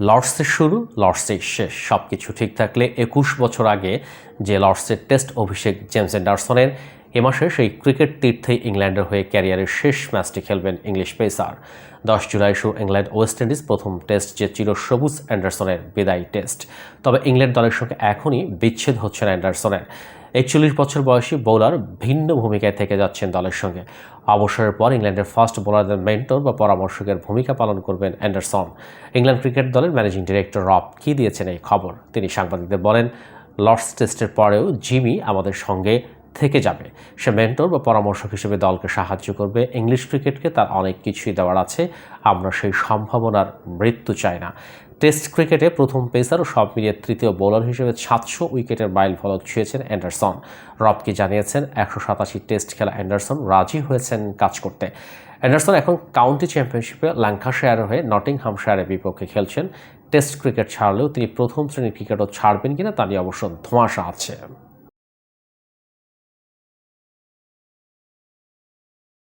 লর্ডসের শুরু, লর্ডসের শেষ সব কিছু ঠিক থাকলে একুশ বছর আগে যে লর্ডসের টেস্ট অভিষেক জেমস অ্যান্ডারসনের এ মাসে সেই ক্রিকেট তীর্থে ইংল্যান্ডের হয়ে ক্যারিয়ারের শেষ ম্যাচটি খেলবেন ইংলিশ পেসার। দশ জুলাই শো ইংল্যান্ড ওয়েস্ট ইন্ডিজ প্রথম টেস্ট যে চিরসবুজ অ্যান্ডারসনের বিদায়ী টেস্ট। তবে ইংল্যান্ড দলের সঙ্গে এখনই বিচ্ছেদ হচ্ছে না অ্যান্ডারসনের। একচল্লিশ বছর বয়সী বোলার ভিন্ন ভূমিকায় থেকে যাচ্ছেন দলের সঙ্গে। অবসরের পর ইংল্যান্ডের ফার্স্ট বোলারদের মেন্টর বা পরামর্শকের ভূমিকা পালন করবেন অ্যান্ডারসন। ইংল্যান্ড ক্রিকেট দলের ম্যানেজিং ডিরেক্টর রব কি দিয়েছেন এই খবর? তিনি সাংবাদিকদের বলেন, লর্ডস টেস্টের পরেও জিমি আমাদের সঙ্গে থেকে যাবে। সে মেন্টর বা পরামর্শক হিসেবে দলকে সাহায্য করবে। ইংলিশ ক্রিকেটকে তার অনেক কিছুই দেওয়ার আছে। আমরা সেই সম্ভাবনার মৃত্যু চাই না। টেস্ট ক্রিকেটে প্রথম পেসার ও সব মিলিয়ে তৃতীয় বোলার হিসেবে সাতশো উইকেটের মাইল ফলক ছুঁয়েছেন অ্যান্ডারসন। রবকে জানিয়েছেন, একশো সাতাশি টেস্ট খেলা অ্যান্ডারসন রাজি হয়েছেন কাজ করতে। অ্যান্ডারসন এখন কাউন্টি চ্যাম্পিয়নশিপে ল্যাঙ্কাশায়ারের হয়ে নটিংহামশায়ারের বিপক্ষে খেলছেন। টেস্ট ক্রিকেট ছাড়লেও তিনি প্রথম শ্রেণির ক্রিকেটও ছাড়বেন কিনা তা নিয়ে অবশ্য ধোঁয়াশা আছে।